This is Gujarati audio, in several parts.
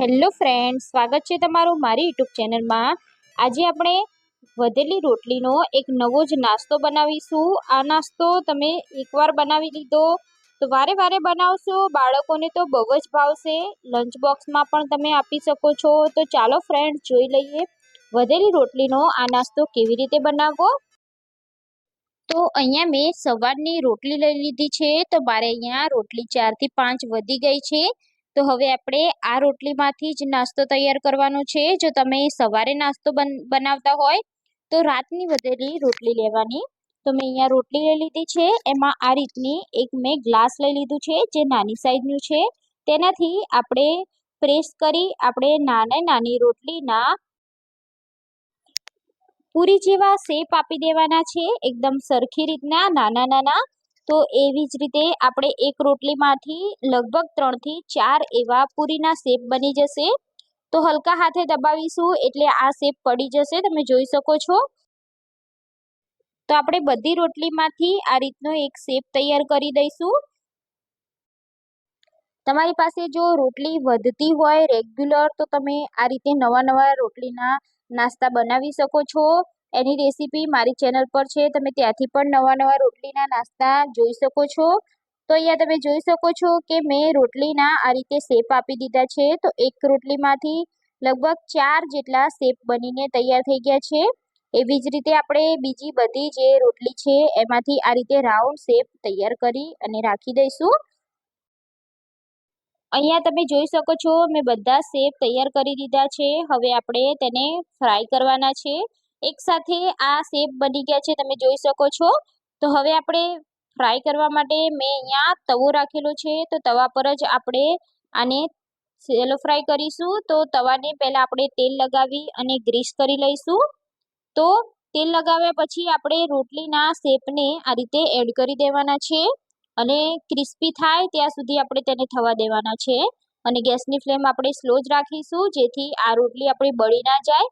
હેલો ફ્રેન્ડ સ્વાગત છે તમારું મારી યુટ્યુબ ચેનલમાં. આજે આપણે વધેલી રોટલીનો એક નવો જ નાસ્તો બનાવીશું. આ નાસ્તો તમે એકવાર બનાવી લીધો તો વારે વારે બનાવશો. બાળકોને તો બહુ જ ભાવશે. લંચ બોક્સમાં પણ તમે આપી શકો છો. તો ચાલો ફ્રેન્ડ જોઈ લઈએ વધેલી રોટલીનો આ નાસ્તો કેવી રીતે બનાવવો. તો અહીંયા મેં સવારની રોટલી લઈ લીધી છે. તો મારે અહીંયા રોટલી ચારથી પાંચ વધી ગઈ છે. તો હવે આપણે આ રોટલીમાંથી જ નાસ્તો તૈયાર કરવાનો છે. જો તમે સવારે નાસ્તો બનાવતા હોય, તો રાતની વધેલી રોટલી લેવાની. તો મેં અહીંયા રોટલી લઈ લીધી છે. એમાં આ રીતની એક મેં ગ્લાસ લઈ લીધું છે, જે નાની સાઈઝનું છે. તેનાથી આપણે પ્રેસ કરી આપણે નાને નાની રોટલીના પૂરી જેવા શેપ આપી દેવાના છે. એકદમ સરખી રીતના નાના નાના તો એવી જ રીતે આપણે એક રોટલીમાંથી લગભગ ત્રણથી ચાર એવા પૂરીના શેપ બની જશે. તો હલકા હાથે દબાવીશું એટલે આ શેપ પડી જશે, તમે જોઈ શકો છો. તો આપણે બધી રોટલીમાંથી આ રીતનો એક શેપ તૈયાર કરી દઈશું. તમારી પાસે જો રોટલી વધતી હોય રેગ્યુલર, તો તમે આ રીતે નવા નવા રોટલીના નાસ્તા બનાવી શકો છો. એની રેસીપી મારી ચેનલ પર છે. તમે ત્યાંથી પણ નવા નવા રોટલીના નાસ્તા જોઈ શકો છો. તો અહીંયા તમે જોઈ શકો છો કે મેં રોટલીના આ રીતે શેપ આપી દીધા છે. તો એક રોટલીમાંથી લગભગ ચાર જેટલા શેપ બનીને તૈયાર થઈ ગયા છે. એવી જ રીતે આપણે બીજી બધી જે રોટલી છે એમાંથી આ રીતે રાઉન્ડ શેપ તૈયાર કરી અને રાખી દઈશું. અહીંયા તમે જોઈ શકો છો મેં બધા શેપ તૈયાર કરી દીધા છે. હવે આપણે તેને ફ્રાય કરવાના છે. એક સાથે આ શેપ બની ગયા છે, તમે જોઈ શકો છો. તો હવે આપણે ફ્રાય કરવા માટે મેં અહીંયા તવો રાખેલો છે, તો તવા પર જ આપણે આને સેલો ફ્રાય કરીશું. તો તવાને પહેલાં આપણે તેલ લગાવી અને ગ્રીસ કરી લઈશું. તો તેલ લગાવ્યા પછી આપણે રોટલીના શેપને આ રીતે એડ કરી દેવાના છે અને ક્રિસ્પી થાય ત્યાં સુધી આપણે તેને થવા દેવાના છે. અને ગેસની ફ્લેમ આપણે સ્લો જ રાખીશું, જેથી આ રોટલી આપણી બળી ના જાય.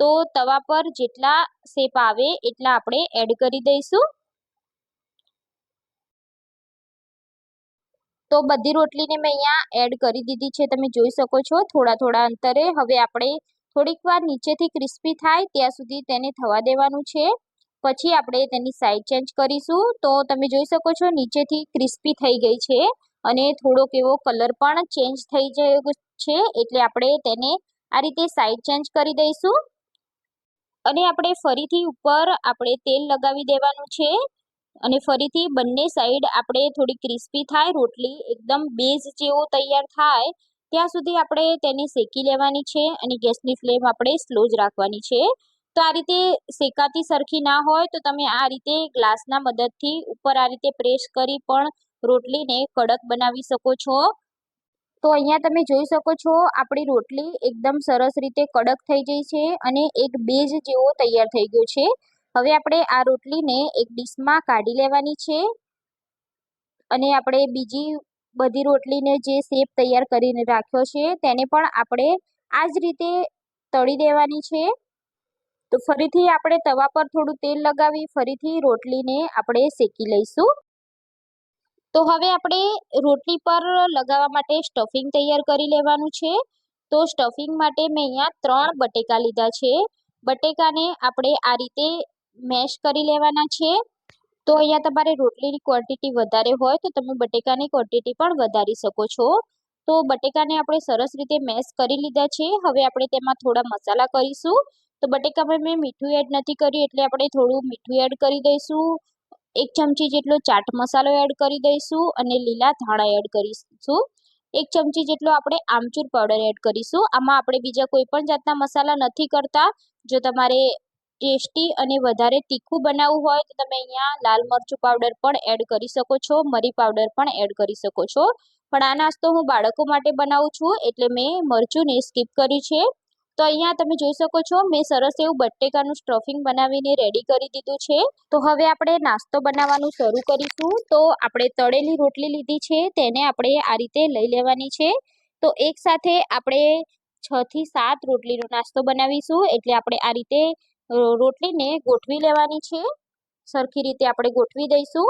તો તવા પર જેટલા શેપ આવે એટલા આપણે એડ કરી દઈશું. તો બધી રોટલીને મેં અહીંયા એડ કરી દીધી છે, તમે જોઈ શકો છો થોડા થોડા અંતરે. હવે આપણે થોડીક વાર નીચેથી ક્રિસ્પી થાય ત્યાં સુધી તેને થવા દેવાનું છે. પછી આપણે તેની સાઈડ ચેન્જ કરીશું. તો તમે જોઈ શકો છો નીચેથી ક્રિસ્પી થઈ ગઈ છે અને થોડોક એવો કલર પણ ચેન્જ થઈ ગયો છે. એટલે આપણે તેને આ રીતે સાઈડ ચેન્જ કરી દઈશું. અને આપણે ફરીથી ઉપર આપણે તેલ લગાવી દેવાનું છે. અને ફરીથી બંને સાઈડ આપણે થોડી ક્રિસ્પી થાય, રોટલી એકદમ બેઝ જેવો તૈયાર થાય, ત્યાં સુધી આપણે તેને શેકી લેવાની છે અને ગેસની ફ્લેમ આપણે સ્લો જ રાખવાની છે. તો આ રીતે શેકાતી સરખી ના હોય તો તમે આ રીતે ગ્લાસના મદદથી ઉપર આ રીતે પ્રેસ કરી પણ રોટલીને કડક બનાવી શકો છો. તો અહીંયા તમે જોઈ શકો છો, આપણી રોટલી એકદમ સરસ રીતે કડક થઈ ગઈ છે અને એક બેજ જેવો તૈયાર થઈ ગયો છે. હવે આપણે આ રોટલીને એક ડીશમાં કાઢી લેવાની છે અને આપણે બીજી બધી રોટલીને જે શેપ તૈયાર કરીને રાખ્યો છે તેને પણ આપણે આ જ રીતે તળી દેવાની છે. તો ફરીથી આપણે તવા પર થોડું તેલ લગાવી, ફરીથી રોટલીને આપણે શેકી લઈશું. તો હવે આપણે રોટલી પર લગાવવા માટે સ્ટફિંગ તૈયાર કરી લેવાનું છે. તો સ્ટફિંગ માટે મેં અહીંયા ત્રણ બટેકા લીધા છે. બટેકાને આપણે આ રીતે મેશ કરી લેવાના છે. તો અહીંયા તમારે રોટલીની ક્વોન્ટિટી વધારે હોય તો તમે બટેકાની ક્વોન્ટિટી પણ વધારી શકો છો. તો બટેકાને આપણે સરસ રીતે મેશ કરી લીધા છે. હવે આપણે તેમાં થોડા મસાલા કરીશું. તો બટેકામાં મેં મીઠું એડ નથી કર્યું એટલે આપણે થોડું મીઠું એડ કરી દઈશું. એક ચમચી જેટલો ચાટ મસાલો એડ કરી દઈશું અને લીલા ધાણા એડ કરીશું. એક ચમચી જેટલો આપણે આમચૂર પાવડર એડ કરીશું. આમાં આપણે બીજા કોઈ પણ જાતના મસાલા નથી કરતા. જો તમારે ટેસ્ટી અને વધારે તીખું બનાવવું હોય તો તમે અહીંયા લાલ મરચું પાવડર પણ એડ કરી શકો છો, મરી પાવડર પણ એડ કરી શકો છો. પણ આ નાસ્તો હું બાળકો માટે બનાવું છું, એટલે મેં મરચુંને સ્કીપ કર્યું છે. તો અહીંયા તમે જોઈ શકો છો, મેં સરસ એવું બટેકાનું સ્ટફિંગ બનાવીને રેડી કરી દીધું છે. તો હવે આપણે નાસ્તો બનાવવાનું શરૂ કરીશું. તો આપણે તળેલી રોટલી લીધી છે, તેને આપણે આ રીતે લઈ લેવાની છે. તો એક સાથે આપણે છ થી સાત રોટલીનો નાસ્તો બનાવીશું. એટલે આપણે આ રીતે રોટલીને ગોઠવી લેવાની છે. સરખી રીતે આપણે ગોઠવી દઈશું.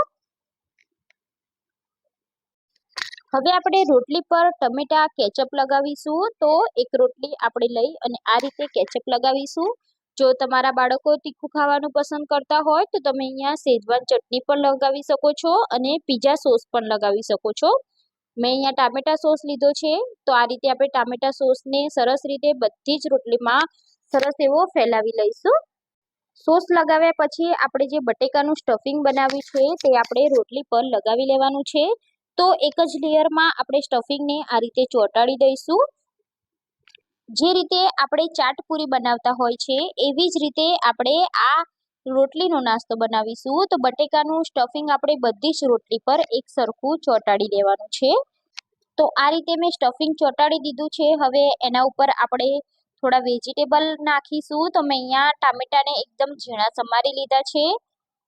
હવે આપણે રોટલી પર ટમેટા કેચઅપ લગાવીશું. તો એક રોટલી આપણે લઈ અને આ રીતે કેચઅપ લગાવીશું. જો તમારા બાળકો તીખું ખાવાનું પસંદ કરતા હોય, તો તમે અહીંયા શેજવાન ચટણી પણ લગાવી શકો છો અને પીઝા સોસ પણ લગાવી શકો છો. મેં અહીંયા ટામેટા સોસ લીધો છે. તો આ રીતે આપણે ટામેટા સોસને સરસ રીતે બધી જ રોટલીમાં સરસ એવો ફેલાવી લઈશું. સોસ લગાવ્યા પછી આપણે જે બટેકાનું સ્ટફિંગ બનાવ્યું છે, તે આપણે રોટલી પર લગાવી લેવાનું છે. તો એક જ લેયરમાં આપણે સ્ટફિંગને આ રીતે ચોંટાડી દઈશું. જે રીતે આપણે ચાટપુરી બનાવતા હોય છે, એવી જ રીતે આપણે આ રોટલીનો નાસ્તો બનાવીશું. તો બટેકાનું સ્ટફિંગ આપણે બધી જ રોટલી પર એક સરખું ચોંટાડી દેવાનું છે. તો આ રીતે મેં સ્ટફિંગ ચોંટાડી દીધું છે. હવે એના ઉપર આપણે થોડા વેજીટેબલ નાખીશું. તો મેં અહીંયા ટામેટાને એકદમ ઝીણા સમારી લીધા છે.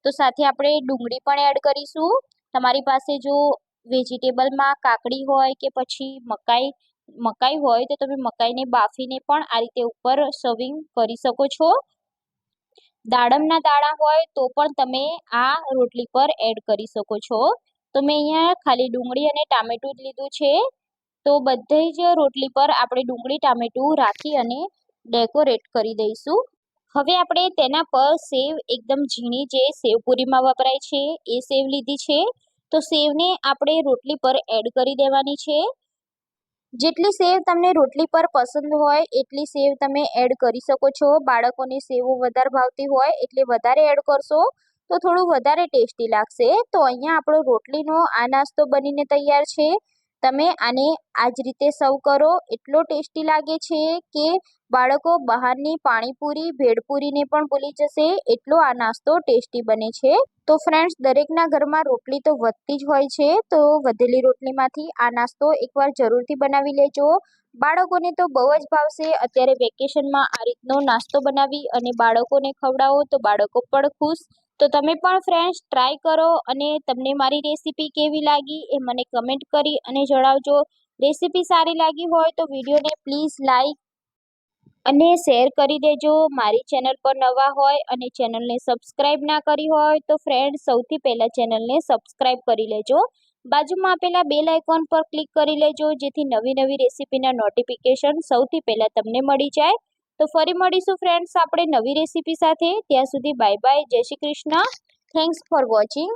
તો સાથે આપણે ડુંગળી પણ એડ કરીશું. તમારી પાસે જો વેજીટેબલમાં કાકડી હોય કે પછી મકાઈ મકાઈ હોય તો તમે મકાઈને બાફીને પણ આ રીતે ઉપર સર્વિંગ કરી શકો છો. દાડમના દાણા હોય તો પણ તમે આ રોટલી પર એડ કરી શકો છો. તો મેં અહીંયા ખાલી ડુંગળી અને ટામેટું જ લીધું છે. તો બધી જ રોટલી પર આપણે ડુંગળી, ટામેટું રાખી અને ડેકોરેટ કરી દઈશું. હવે આપણે તેના પર સેવ, એકદમ ઝીણી જે સેવ પૂરીમાં વપરાય છે, એ સેવ લીધી છે. તો સેવને આપણે રોટલી પર એડ કરી દેવાની છે. જેટલી સેવ તમને રોટલી પર પસંદ હોય, એટલી સેવ તમે એડ કરી શકો છો. બાળકોને સેવો વધારે ભાવતી હોય, એટલે વધારે એડ કરશો, તો થોડું વધારે ટેસ્ટી લાગશે. તો અહીંયા આપણો રોટલીનો આ નાસ્તો બનીને તૈયાર છે. તમે આને આ જ રીતે સર્વ કરો. એટલો ટેસ્ટી લાગે છે કે બાળકો બહારની પાણીપુરી, ભેળપુરીને પણ ભૂલી જશે. એટલો આ નાસ્તો ટેસ્ટી બને છે. તો ફ્રેન્ડ્સ દરેકના ઘરમાં રોટલી તો વધતી જ હોય છે. તો વધેલી રોટલીમાંથી આ નાસ્તો એકવાર જરૂરથી બનાવી લેજો. બાળકોને તો બહુ જ ભાવશે. અત્યારે વેકેશનમાં આ રીતનો નાસ્તો બનાવી અને બાળકોને ખવડાવો તો બાળકો પણ ખુશ. તો તમે પણ ફ્રેન્ડ્સ ટ્રાય કરો અને તમને મારી રેસીપી કેવી લાગી એ મને કમેન્ટ કરી અને જણાવજો. રેસીપી સારી લાગી હોય તો વિડીયોને પ્લીઝ લાઈક અને શેર કરી દેજો. મારી ચેનલ પર નવા હોય અને ચેનલને સબસ્ક્રાઈબ ના કરી હોય તો ફ્રેન્ડ સૌથી પહેલાં ચેનલને સબસ્ક્રાઈબ કરી લેજો. બાજુમાં આપેલા બેલ આઇકોન પર ક્લિક કરી લેજો, જેથી નવી નવી રેસીપીના નોટિફિકેશન સૌથી પહેલાં તમને મળી જાય. તો ફરી મળીશું ફ્રેન્ડ્સ આપણે નવી રેસીપી સાથે. ત્યાં સુધી બાય બાય જય Shri Krishna. Thanks for watching